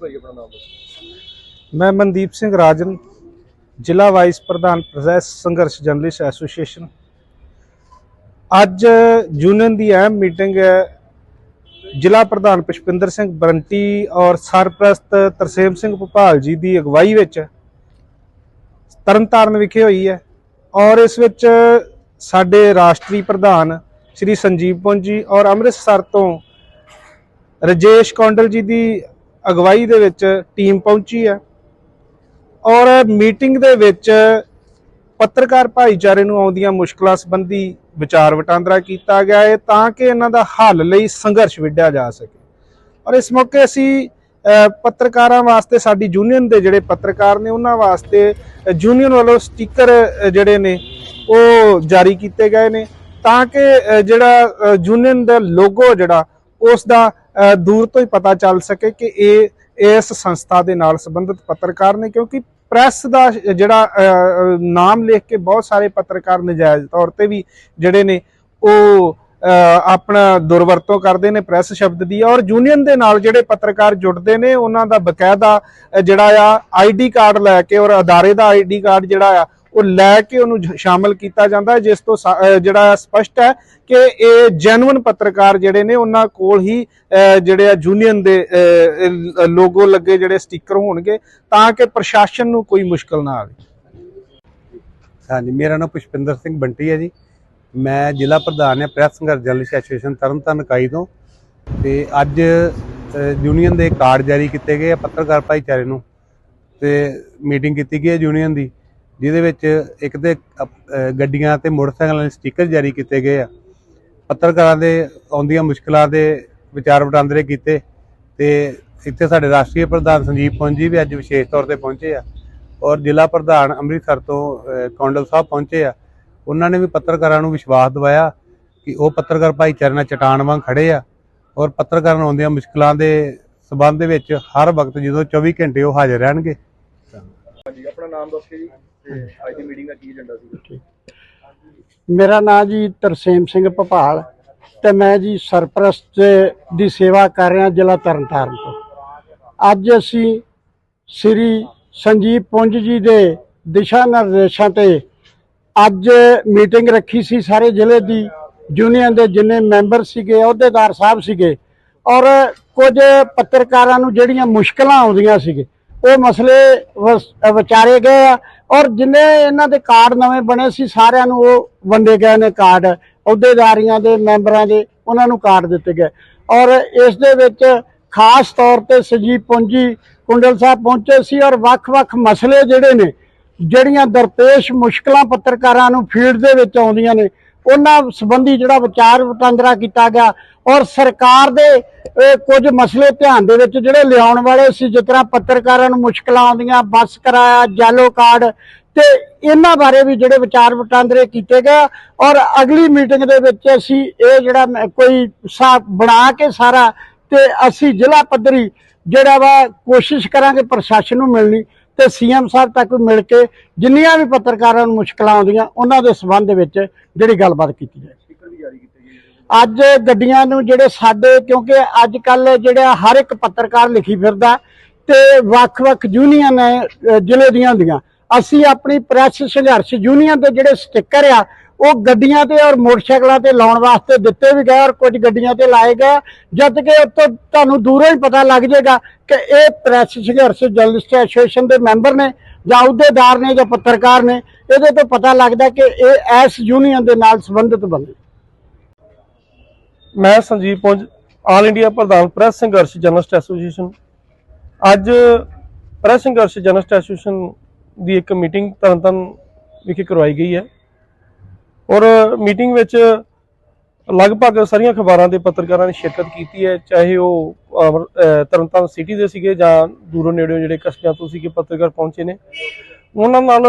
ਹਾਂਜੀ ਭਾਈ ਆਪਣਾ ਨਾਮ ਦੱਸੋ? ਮੈਂ ਮਨਦੀਪ ਸਿੰਘ ਰਾਜਨ, ਜ਼ਿਲ੍ਹਾ ਵਾਈਸ ਪ੍ਰਧਾਨ ਪ੍ਰੋਸੈਸ ਸੰਘਰਸ਼ ਜਰਨਲਿਸਟ ਐਸੋਸੀਏਸ਼ਨ ਅੱਜ ਯੂਨੀਅਨ ਦੀ ਅਹਿਮ ਮੀਟਿੰਗ ਹੈ, ਜ਼ਿਲ੍ਹਾ ਪ੍ਰਧਾਨ ਪੁਸ਼ਪਿੰਦਰ ਸਿੰਘ ਬਰੰਟੀ ਔਰ ਸਰਪ੍ਰਸਤ ਤਰਸੇਮ ਸਿੰਘ ਭੋਪਾਲ ਜੀ ਦੀ ਅਗਵਾਈ ਵਿੱਚ ਤਰਨਤਾਰਨ ਵਿਖੇ ਹੋਈ ਹੈ ਔਰ ਇਸ ਵਿੱਚ ਸਾਡੇ ਰਾਸ਼ਟਰੀ ਪ੍ਰਧਾਨ ਸ਼੍ਰੀ ਸੰਜੀਵ ਪੁੰਜੀ ਔਰ ਅੰਮ੍ਰਿਤਸਰ ਤੋਂ ਰਜੇਸ਼ ਕੌਂਡਲ ਜੀ ਦੀ ਅਗਵਾਈ ਦੇ ਵਿੱਚ ਟੀਮ ਪਹੁੰਚੀ ਹੈ। ਔਰ ਮੀਟਿੰਗ ਦੇ ਵਿੱਚ ਪੱਤਰਕਾਰ ਭਾਈਚਾਰੇ ਨੂੰ ਆਉਂਦੀਆਂ ਮੁਸ਼ਕਲਾਂ ਸੰਬੰਧੀ ਵਿਚਾਰ ਵਟਾਂਦਰਾ ਕੀਤਾ ਗਿਆ ਹੈ ਤਾਂ ਕਿ ਇਹਨਾਂ ਦਾ ਹੱਲ ਲਈ ਸੰਘਰਸ਼ ਵਿੱਢਿਆ ਜਾ ਸਕੇ। ਔਰ ਇਸ ਮੌਕੇ ਅਸੀਂ ਪੱਤਰਕਾਰਾਂ ਵਾਸਤੇ ਸਾਡੀ ਯੂਨੀਅਨ ਦੇ ਜਿਹੜੇ ਪੱਤਰਕਾਰ ਨੇ ਉਹਨਾਂ ਵਾਸਤੇ ਯੂਨੀਅਨ ਵੱਲੋਂ ਸਟicker ਜਿਹੜੇ ਨੇ ਉਹ ਜਾਰੀ ਕੀਤੇ ਗਏ ਨੇ ਤਾਂ ਕਿ ਜਿਹੜਾ ਯੂਨੀਅਨ ਦਾ ਲੋਗੋ ਜਿਹੜਾ ਉਸ ਦਾ ਦੂਰ ਤੋਂ ਹੀ ਪਤਾ ਚੱਲ ਸਕੇ ਕਿ ਇਹ, ਇਸ ਸੰਸਥਾ ਦੇ ਨਾਲ ਸੰਬੰਧਿਤ ਪੱਤਰਕਾਰ ਨੇ, ਕਿਉਂਕਿ ਪ੍ਰੈਸ ਦਾ ਜਿਹੜਾ ਨਾਮ ਲਿਖ ਕੇ ਬਹੁਤ ਸਾਰੇ ਪੱਤਰਕਾਰ ਨਜਾਇਜ਼ ਤੌਰ ਤੇ ਵੀ ਜਿਹੜੇ ਨੇ, ਉਹ ਆਪਣਾ ਦੁਰਵਰਤੋਂ ਕਰਦੇ ਨੇ ਪ੍ਰੈਸ ਸ਼ਬਦ ਦੀ ਔਰ ਯੂਨੀਅਨ ਦੇ ਨਾਲ ਜਿਹੜੇ ਪੱਤਰਕਾਰ ਜੁੜਦੇ ਨੇ, ਉਹਨਾਂ ਦਾ ਬਕਾਇਦਾ ਜਿਹੜਾ ਆ ਆਈਡੀ ਕਾਰਡ ਲੈ ਕੇ ਔਰ ਅਦਾਰੇ ਦਾ ਆਈਡੀ ਕਾਰਡ ਜਿਹੜਾ ਆ ਉਹ ਲੈ ਕੇ ਉਹਨੂੰ ਜ- ਸ਼ਾਮਲ ਕੀਤਾ ਜਾਂਦਾ ਹੈ, ਜਿਸ ਤੋਂ ਜਿਹੜਾ ਸਪਸ਼ਟ ਹੈ ਕਿ ਇਹ ਜੈਨੂਇਨ ਪੱਤਰਕਾਰ ਜਿਹੜੇ ਨੇ, ਉਹਨਾਂ ਕੋਲ ਹੀ ਜਿਹੜੇ ਆ ਯੂਨੀਅਨ ਦੇ ਲੋਗੋ ਲੱਗੇ ਜਿਹੜੇ ਸਟicker ਹੋਣਗੇ, ਤਾਂ ਕਿ ਪ੍ਰਸ਼ਾਸਨ ਨੂੰ ਕੋਈ ਮੁਸ਼ਕਲ ਨਾ ਆਵੇ। ਹਾਂਜੀ, ਮੇਰਾ ਨਾਮ ਪੁਸ਼ਪਿੰਦਰ ਸਿੰਘ ਬੰਟੀ ਹੈ ਜੀ। ਮੈਂ ਜ਼ਿਲ੍ਹਾ ਪ੍ਰਧਾਨ ਹਾਂ, press Sangharsh journalist association Tarn Taran ਇਕਾਈ ਤੋਂ। ਤੇ ਅੱਜ ਯੂਨੀਅਨ ਦੇ ਕਾਰਡ ਜਾਰੀ ਕੀਤੇ ਗਏ ਆ ਪੱਤਰਕਾਰ ਭਾਈਚਾਰੇ ਨੂੰ। ਤੇ ਮੀਟਿੰਗ ਕੀਤੀ ਗਈ ਹੈ ਯੂਨੀਅਨ ਦੀ। ਜਿਹਦੇ ਵਿੱਚ ਇੱਕ ਤੇ ਗੱਡੀਆਂ ਤੇ ਮੋਟਰਸਾਈਕਲਾਂ ਦੇ ਸਟicker ਜਾਰੀ ਕੀਤੇ ਗਏ ਆ। ਪੱਤਰਕਾਰਾਂ ਦੇ ਆਉਂਦੀਆਂ ਮੁਸ਼ਕਲਾਂ ਦੇ ਵਿਚਾਰ ਵਟਾਂਦਰੇ ਕੀਤੇ ਤੇ ਇੱਥੇ ਸਾਡੇ ਰਾਸ਼ਟਰੀ ਪ੍ਰਧਾਨ ਸੰਜੀਵ ਪੁੰਜੀ ਵੀ ਅੱਜ ਵਿਸ਼ੇਸ਼ ਤੌਰ ਤੇ ਪਹੁੰਚੇ ਆ ਔਰ ਜ਼ਿਲ੍ਹਾ ਪ੍ਰਧਾਨ ਅੰਮ੍ਰਿਤਸਰ ਤੋਂ ਕੌਂਡਲ ਸਾਹਿਬ ਪਹੁੰਚੇ ਆ। ਉਹਨਾਂ ਨੇ ਵੀ ਪੱਤਰਕਾਰਾਂ ਨੂੰ ਵਿਸ਼ਵਾਸ ਦਿਵਾਇਆ ਕਿ ਉਹ ਪੱਤਰਕਾਰ ਭਾਈਚਾਰੇ ਨਾਲ ਚਟਾਨ ਵਾਂਗ ਖੜੇ ਆ ਔਰ ਪੱਤਰਕਾਰਾਂ ਨੂੰ ਆਉਂਦੀਆਂ ਮੁਸ਼ਕਲਾਂ ਦੇ ਸਬੰਧ ਦੇ ਵਿੱਚ ਹਰ ਵਕਤ ਜਦੋਂ 24 ਘੰਟੇ ਉਹ ਹਾਜ਼ਰ ਰਹਿਣਗੇ। ਆਪਣਾ ਨਾਮ ਦੱਸ ਕੇ ਜੀ। ਤੇ ਅੱਜ ਦੀ ਮੀਟਿੰਗ ਦਾ ਕੀ ਏਜੰਡਾ ਸੀ ਮੇਰਾ ਨਾਮ ਜੀ ਤਰਸੇਮ ਸਿੰਘ ਭਪਾਲ ਤੇ ਮੈਂ ਜੀ ਸਰਪ੍ਰਸਤ ਦੀ ਸੇਵਾ ਕਰ ਰਿਹਾ ਜ਼ਿਲ੍ਹਾ ਤਰਨਤਾਰਨ ਤੋਂ। ਅੱਜ ਅਸੀਂ ਸ੍ਰੀ ਸੰਜੀਵ ਪੁੰਜ ਜੀ ਦੇ ਦਿਸ਼ਾ ਨਿਰਦੇਸ਼ਾਂ ਤੇ ਅੱਜ ਮੀਟਿੰਗ ਰੱਖੀ ਸੀ ਸਾਰੇ ਜ਼ਿਲ੍ਹੇ ਦੀ ਯੂਨੀਅਨ ਦੇ ਜਿੰਨੇ ਮੈਂਬਰ ਸੀਗੇ ਅਹੁਦੇਦਾਰ ਸਾਹਿਬ ਸੀਗੇ ਔਰ ਕੁਝ ਪੱਤਰਕਾਰਾਂ ਨੂੰ ਜਿਹੜੀਆਂ ਮੁਸ਼ਕਲਾਂ ਆਉਂਦੀਆਂ ਸੀਗੇ ਉਹ ਮਸਲੇ ਵਸ- ਵਿਚਾਰੇ ਗਏ ਆ ਔਰ ਜਿੰਨੇ ਇਹਨਾਂ ਦੇ ਕਾਰਡ ਨਵੇਂ ਬਣੇ ਸੀ, ਸਾਰਿਆਂ ਨੂੰ ਉਹ ਵੰਡੇ ਗਏ ਨੇ ਕਾਰਡ। ਅਹੁਦੇਦਾਰੀਆਂ ਦੇ, ਮੈਂਬਰਾਂ ਦੇ, ਉਹਨਾਂ ਨੂੰ ਕਾਰਡ ਦਿੱਤੇ ਗਏ। ਔਰ ਇਸ ਦੇ ਵਿੱਚ ਖਾਸ ਤੌਰ ਤੇ ਸਜੀਵ ਪੁੰਜੀ ਕੁੰਡਲ ਸਾਹਿਬ ਪਹੁੰਚੇ ਸੀ ਔਰ ਵੱਖ-ਵੱਖ ਮਸਲੇ ਜਿਹੜੇ ਨੇ, ਜਿਹੜੀਆਂ ਦਰਪੇਸ਼ ਮੁਸ਼ਕਲਾਂ ਪੱਤਰਕਾਰਾਂ ਨੂੰ ਫੀਲਡ ਦੇ ਵਿੱਚ ਆਉਂਦੀਆਂ ਨੇ ਉਹਨਾਂ ਸੰਬੰਧੀ ਜਿਹੜਾ ਵਿਚਾਰ ਵਟਾਂਦਰਾ ਕੀਤਾ ਗਿਆ ਔਰ ਸਰਕਾਰ ਦੇ ਕੁਝ ਮਸਲੇ ਧਿਆਨ ਦੇ ਵਿੱਚ ਜਿਹੜੇ ਲਿਆਉਣ ਵਾਲੇ ਸੀ, ਜਿਸ ਤਰ੍ਹਾਂ ਪੱਤਰਕਾਰਾਂ ਨੂੰ ਮੁਸ਼ਕਲਾਂ ਆਉਂਦੀਆਂ, ਬੱਸ ਕਿਰਾਇਆ ਜੈਲੋ ਕਾਰਡ ਤੇ ਇਹਨਾਂ ਬਾਰੇ ਵੀ ਜਿਹੜੇ ਵਿਚਾਰ ਵਟਾਂਦਰੇ ਕੀਤੇ ਗਏ ਔਰ ਅਗਲੀ ਮੀਟਿੰਗ ਦੇ ਵਿੱਚ ਅਸੀਂ ਇਹ ਜਿਹੜਾ ਮ- ਕੋਈ ਸਾ ਬਣਾ ਕੇ ਸਾਰਾ ਤੇ ਅਸੀਂ ਜ਼ਿਲ੍ਹਾ ਪੱਧਰੀ ਜਿਹੜਾ ਵਾ ਕੋਸ਼ਿਸ਼ ਕਰਾਂਗੇ ਪ੍ਰਸ਼ਾਸਨ ਨੂੰ ਮਿਲਣੀ। ਤੇ ਸੀਐਮ ਸਾਹਿਬ ਤੱਕ ਮਿਲ ਕੇ ਜਿੰਨੀਆਂ ਵੀ ਪੱਤਰਕਾਰਾਂ ਨੂੰ ਮੁਸ਼ਕਲਾਂ ਆਉਂਦੀਆਂ ਉਹਨਾਂ ਦੇ ਸਬੰਧ ਵਿੱਚ ਜਿਹੜੀ ਗੱਲਬਾਤ ਕੀਤੀ ਜਾਏ। ਅੱਜ ਗੱਡੀਆਂ ਨੂੰ ਜਿਹੜੇ ਸਾਡੇ ਕਿਉਂਕਿ ਅੱਜ ਕੱਲ ਜਿਹੜਾ ਹਰ ਇੱਕ ਪੱਤਰਕਾਰ ਲਿਖੀ ਫਿਰਦਾ ਤੇ ਵੱਖ-ਵੱਖ ਯੂਨੀਅਨ ਜ਼ਿਲ੍ਹੇ ਦੀਆਂ ਹੁੰਦੀਆਂ। ਅਸੀਂ ਆਪਣੀ ਪ੍ਰੈਸ ਸੰਘਰਸ਼ ਯੂਨੀਅਨ ਦੇ ਜਿਹੜੇ ਸਟicker ਆ ਉਹ ਗੱਡੀਆਂ ਤੇ ਔਰ ਮੋਟਰਸਾਈਕਲਾਂ ਤੇ ਲਾਉਣ ਵਾਸਤੇ ਦਿੱਤੇ ਵੀ ਗਏ ਔਰ ਕੁਝ ਗੱਡੀਆਂ ਤੇ ਲਾਏ ਗਏ। ਜਦ ਕਿ ਉੱਤੋਂ ਤੁਹਾਨੂੰ ਦੂਰੋਂ ਹੀ ਪਤਾ ਲੱਗ ਜਾਏਗਾ ਕਿ ਇਹ ਪ੍ਰੈਸ ਸੰਘਰਸ਼ ਜਰਨਲਿਸਟ ਐਸੋਸੀਏਸ਼ਨ ਦੇ ਮੈਂਬਰ ਨੇ ਜਾਂ ਅਹੁਦੇਦਾਰ ਨੇ ਜਾਂ ਪੱਤਰਕਾਰ ਨੇ, ਇਹਦੇ ਤੋਂ ਪਤਾ ਲੱਗਦਾ ਕਿ ਇਹ ਇਸ ਯੂਨੀਅਨ ਦੇ ਨਾਲ ਸੰਬੰਧਿਤ ਬੰਦੇ। ਮੈਂ ਸੰਜੀਵ ਪੁੰਜ, ਆਲ ਇੰਡੀਆ ਪ੍ਰਧਾਨ ਪ੍ਰੈਸ ਸੰਘਰਸ਼ ਜਰਨਲਿਸਟ ਐਸੋਸੀਏਸ਼ਨ। ਅੱਜ ਪ੍ਰੈਸ ਸੰਘਰਸ਼ ਜਰਨਲਿਸਟ ਐਸੋਸੀਏਸ਼ਨ ਦੀ ਇੱਕ ਮੀਟਿੰਗ ਤਰਨਤਾਰਨ ਵਿਖੇ ਕਰਵਾਈ ਗਈ ਹੈ। ਔਰ ਮੀਟਿੰਗ ਵਿੱਚ ਲਗਭਗ ਸਾਰੀਆਂ ਅਖਬਾਰਾਂ ਦੇ ਪੱਤਰਕਾਰਾਂ ਨੇ ਸ਼ਿਰਕਤ ਕੀਤੀ ਹੈ ਚਾਹੇ ਉਹ ਅਹ, ਤਰਨਤਾਰਨ ਸਿਟੀ ਦੇ ਸੀਗੇ ਜਾਂ ਦੂਰੋਂ ਨੇੜਿਓਂ ਜਿਹੜੇ ਕਸਬਿਆਂ ਤੋਂ ਸੀਗੇ ਪੱਤਰਕਾਰ ਪਹੁੰਚੇ ਨੇ। ਉਹਨਾਂ ਨਾਲ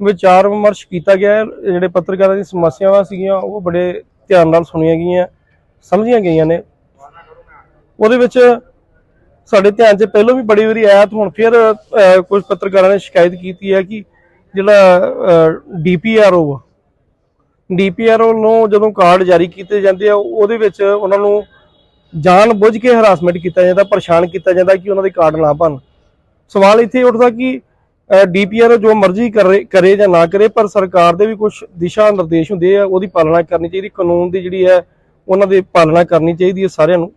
ਵਿਚਾਰ ਵਿਮਰਸ਼ ਕੀਤਾ ਗਿਆ ਜਿਹੜੇ ਪੱਤਰਕਾਰਾਂ ਦੀਆਂ ਸਮੱਸਿਆਵਾਂ ਸੀਗੀਆਂ ਉਹ ਬੜੇ ਧਿਆਨ ਨਾਲ ਸੁਣੀਆਂ ਗਈਆਂ ਸਮਝੀਆਂ ਗਈਆਂ ਨੇ। ਉਹਦੇ ਵਿੱਚ ਸਾਡੇ ਧਿਆਨ 'ਚ ਪਹਿਲਾਂ ਵੀ ਬੜੀ ਵਾਰੀ ਆਇਆ ਤੇ ਹੁਣ ਫਿਰ ਕੁਝ ਪੱਤਰਕਾਰਾਂ ਨੇ ਸ਼ਿਕਾਇਤ ਕੀਤੀ ਹੈ ਕਿ ਜਿਹੜਾ ਡੀਪੀਆਰਓ ਡੀਪੀਆਰਓ ਵੱਲੋਂ ਜਦੋਂ ਕਾਰਡ ਜਾਰੀ ਕੀਤੇ ਜਾਂਦੇ ਆ, ਉਹਦੇ ਵਿੱਚ ਉਹਨਾਂ ਨੂੰ ਜਾਣ ਬੁੱਝ ਕੇ ਹਰਾਸਮੈਂਟ ਕੀਤਾ ਜਾਂਦਾ, ਪਰੇਸ਼ਾਨ ਕੀਤਾ ਜਾਂਦਾ ਕਿ ਉਹਨਾਂ ਦੇ ਕਾਰਡ ਨਾ ਬਣ ਸਵਾਲ ਇੱਥੇ ਉੱਠਦਾ ਕਿ ਡੀਪੀਆਰ ਜੋ ਮਰਜ਼ੀ ਕਰੇ ਕਰੇ ਜਾਂ ਨਾ ਕਰੇ, ਪਰ ਸਰਕਾਰ ਦੇ ਵੀ ਕੁਝ ਦਿਸ਼ਾ ਨਿਰਦੇਸ਼ ਹੁੰਦੇ ਆ, ਉਹਦੀ ਪਾਲਣਾ ਕਰਨੀ ਚਾਹੀਦੀ, ਕਾਨੂੰਨ ਦੀ ਜਿਹੜੀ ਹੈ, ਉਹਨਾਂ ਦੀ ਪਾਲਣਾ ਕਰਨੀ ਚਾਹੀਦੀ ਹੈ ਸਾਰਿਆਂ ਨੂੰ।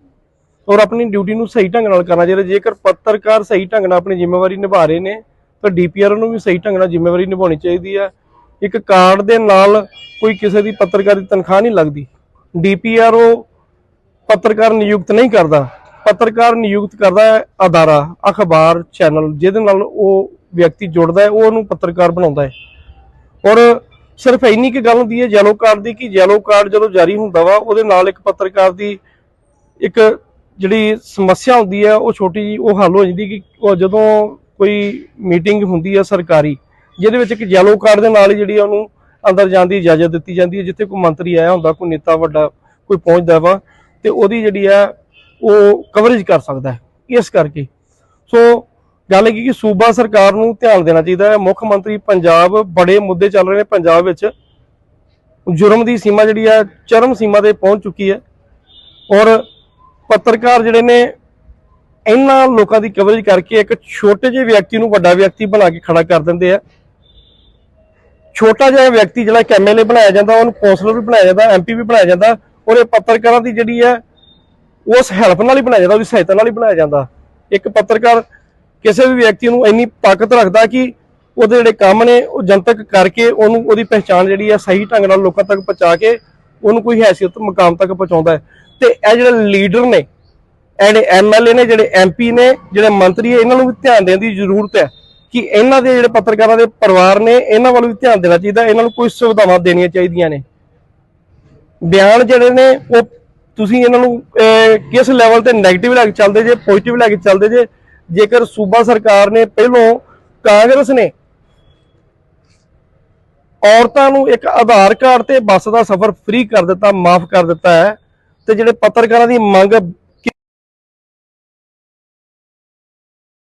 ਔਰ ਆਪਣੀ ਡਿਊਟੀ ਨੂੰ ਸਹੀ ਢੰਗ ਨਾਲ ਕਰਨਾ ਚਾਹੀਦਾ, ਜੇਕਰ ਪੱਤਰਕਾਰ ਸਹੀ ਢੰਗ ਨਾਲ ਆਪਣੀ ਜ਼ਿੰਮੇਵਾਰੀ ਨਿਭਾ ਰਹੇ ਨੇ, ਤਾਂ ਡੀਪੀਆਰ ਨੂੰ ਵੀ ਸਹੀ ਢੰਗ ਨਾਲ ਜ਼ਿੰਮੇਵਾਰੀ ਨਿਭਾਉਣੀ ਚਾਹੀਦੀ ਹੈ। ਇੱਕ ਕਾਰਡ ਦੇ ਨਾਲ ਕੋਈ ਕਿਸੇ ਦੀ ਪੱਤਰਕਾਰ ਦੀ ਤਨਖਾਹ ਨਹੀਂ ਲੱਗਦੀ। ਡੀਪੀਆਰ ਉਹ ਪੱਤਰਕਾਰ ਨਿਯੁਕਤ ਨਹੀਂ ਕਰਦਾ। ਪੱਤਰਕਾਰ ਨਿਯੁਕਤ ਕਰਦਾ ਹੈ ਅਦਾਰਾ, ਅਖਬਾਰ, ਚੈਨਲ, ਜਿਹਦੇ ਨਾਲ ਉਹ ਵਿਅਕਤੀ ਜੁੜਦਾ ਹੈ, ਉਹ ਉਹਨੂੰ ਪੱਤਰਕਾਰ ਬਣਾਉਂਦਾ ਹੈ। ਔਰ ਸਿਰਫ ਇੰਨੀ ਕੀ ਗੱਲ ਹੁੰਦੀ ਹੈ ਯੈਲੋ ਕਾਰਡ ਦੀ, ਕਿ ਯੈਲੋ ਕਾਰਡ ਜਦੋਂ ਜਾਰੀ ਹੁੰਦਾ ਵਾ, ਉਹਦੇ ਨਾਲ ਇੱਕ ਪੱਤਰਕਾਰ ਦੀ ਇੱਕ ਜਿਹੜੀ ਸਮੱਸਿਆ ਹੁੰਦੀ ਹੈ, ਉਹ ਛੋਟੀ ਜੀ ਉਹ ਹੱਲ ਹੋ ਜਾਂਦੀ ਕਿ ਜਦੋਂ ਕੋਈ ਮੀਟਿੰਗ ਹੁੰਦੀ ਹੈ ਸਰਕਾਰੀ ਜਿਹਦੇ ਵਿੱਚ ਇੱਕ ਯੈਲੋ ਕਾਰਡ ਦੇ ਨਾਲ ਹੀ ਜਿਹੜੀ ਉਹਨੂੰ ਅੰਦਰ ਜਾਣ ਦੀ ਇਜਾਜ਼ਤ ਦਿੱਤੀ ਜਾਂਦੀ ਹੈ, ਜਿੱਥੇ ਕੋਈ ਮੰਤਰੀ ਆਇਆ ਹੁੰਦਾ, ਕੋਈ ਨੇਤਾ ਵੱਡਾ, ਕੋਈ ਪਹੁੰਚਦਾ ਵਾ, ਤੇ ਉਹਦੀ ਜਿਹੜੀ ਹੈ ਉਹ ਕਵਰੇਜ ਕਰ ਸਕਦਾ ਹੈ ਇਸ ਕਰਕੇ। ਸੋ ਗੱਲ ਇਹ ਕਿ ਸੂਬਾ ਸਰਕਾਰ ਨੂੰ ਧਿਆਨ ਦੇਣਾ ਚਾਹੀਦਾ ਹੈ। ਮੁੱਖ ਮੰਤਰੀ ਪੰਜਾਬ ਬੜੇ ਮੁੱਦੇ ਚੱਲ ਰਹੇ ਨੇ। ਪੰਜਾਬ ਵਿੱਚ ਜੁਰਮ ਦੀ ਸੀਮਾ ਜਿਹੜੀ ਹੈ ਚਰਮ ਸੀਮਾ ਤੇ ਪਹੁੰਚ ਚੁੱਕੀ ਹੈ। ਔਰ ਪੱਤਰਕਾਰ ਜਿਹੜੇ ਨੇ, ਇਹਨਾਂ ਲੋਕਾਂ ਦੀ ਕਵਰੇਜ ਕਰਕੇ ਇੱਕ ਛੋਟੇ ਜਿਹੇ ਵਿਅਕਤੀ ਨੂੰ ਵੱਡਾ ਵਿਅਕਤੀ ਬਣਾ ਕੇ ਖੜਾ ਕਰ ਦਿੰਦੇ ਆ। ਛੋਟਾ ਜਿਹਾ ਵਿਅਕਤੀ ਜਿਹੜਾ ਕਿ ਐਮਐਲਏ ਬਣਾਇਆ ਜਾਂਦਾ, ਉਹਨੂੰ ਕੌਂਸਲਰ ਵੀ ਬਣਾਇਆ ਜਾਂਦਾ ਐਮਪੀ ਵੀ ਬਣਾਇਆ ਜਾਂਦਾ, ਔਰ ਇਹ ਪੱਤਰਕਾਰਾਂ ਦੀ ਜਿਹੜੀ ਹੈ, ਉਸ ਹੈਲਪ ਨਾਲ ਹੀ ਬਣਾਇਆ ਜਾਂਦਾ, ਉਹਦੀ ਸਹਾਇਤਾ ਨਾਲ ਹੀ ਬਣਾਇਆ ਜਾਂਦਾ। ਇੱਕ ਪੱਤਰਕਾਰ ਕਿਸੇ ਵੀ ਵਿਅਕਤੀ ਨੂੰ ਇੰਨੀ ਤਾਕਤ ਰੱਖਦਾ ਕਿ ਉਹਦੇ ਜਿਹੜੇ ਕੰਮ ਨੇ, ਉਹ ਜਨਤਕ ਕਰਕੇ ਉਹਨੂੰ ਉਹਦੀ ਪਹਿਚਾਣ ਜਿਹੜੀ ਹੈ, ਸਹੀ ਢੰਗ ਨਾਲ ਲੋਕਾਂ ਤੱਕ ਪਹੁੰਚਾ ਕੇ ਉਹਨੂੰ ਕੋਈ ਹੈਸੀਅਤ ਮੁਕਾਮ ਤੱਕ ਪਹੁੰਚਾਉਂਦਾ ਹੈ। ਤੇ ਇਹ ਜਿਹੜੇ ਲੀਡਰ ਨੇ, ਇਹ ਜਿਹੜੇ ਐਮਐਲਏ ਨੇ, ਜਿਹੜੇ ਐਮਪੀ ਨੇ, ਜਿਹੜੇ ਮੰਤਰੀ ਹੈ ਇਹਨਾਂ ਨੂੰ ਵੀ ਧਿਆਨ ਦੇਣ ਦੀ ਜ਼ਰੂਰਤ ਹੈ। ਕਿ ਇਹਨਾਂ ਦੇ ਜਿਹੜੇ ਪੱਤਰਕਾਰਾਂ ਦੇ ਪਰਿਵਾਰ ਨੇ ਇਹਨਾਂ ਵੱਲ ਵੀ ਧਿਆਨ ਦੇਣਾ ਚਾਹੀਦਾ ਇਹਨਾਂ ਨੂੰ ਕੋਈ ਸੁਵਿਧਾਵਾਂ ਦੇਣੀਆਂ ਚਾਹੀਦੀਆਂ ਨੇ। ਬਿਆਨ ਜਿਹੜੇ ਨੇ ਉਹ ਤੁਸੀਂ ਇਹਨਾਂ ਨੂੰ ਅਹ, ਕਿਸ ਲੈਵਲ ਤੇ 네ਗੇਟਿਵ ਲੈ ਕੇ ਚੱਲਦੇ ਜੇ ਪੋਜ਼ਿਟਿਵ ਲੈ ਕੇ ਚੱਲਦੇ ਜੇ ਜੇਕਰ ਸੂਬਾ ਸਰਕਾਰ ਨੇ ਪਹਿਲੋਂ ਕਾਂਗਰਸ ਨੇ ਔਰਤਾਂ ਨੂੰ ਇੱਕ ਆਧਾਰ ਕਾਰਡ ਤੇ ਬੱਸ ਦਾ ਸਫ਼ਰ ਫ੍ਰੀ ਕਰ ਦਿੱਤਾ ਮਾਫ ਕਰ ਦਿੱਤਾ ਹੈ ਤੇ ਜਿਹੜੇ ਪੱਤਰਕਾਰਾਂ ਦੀ ਮੰਗ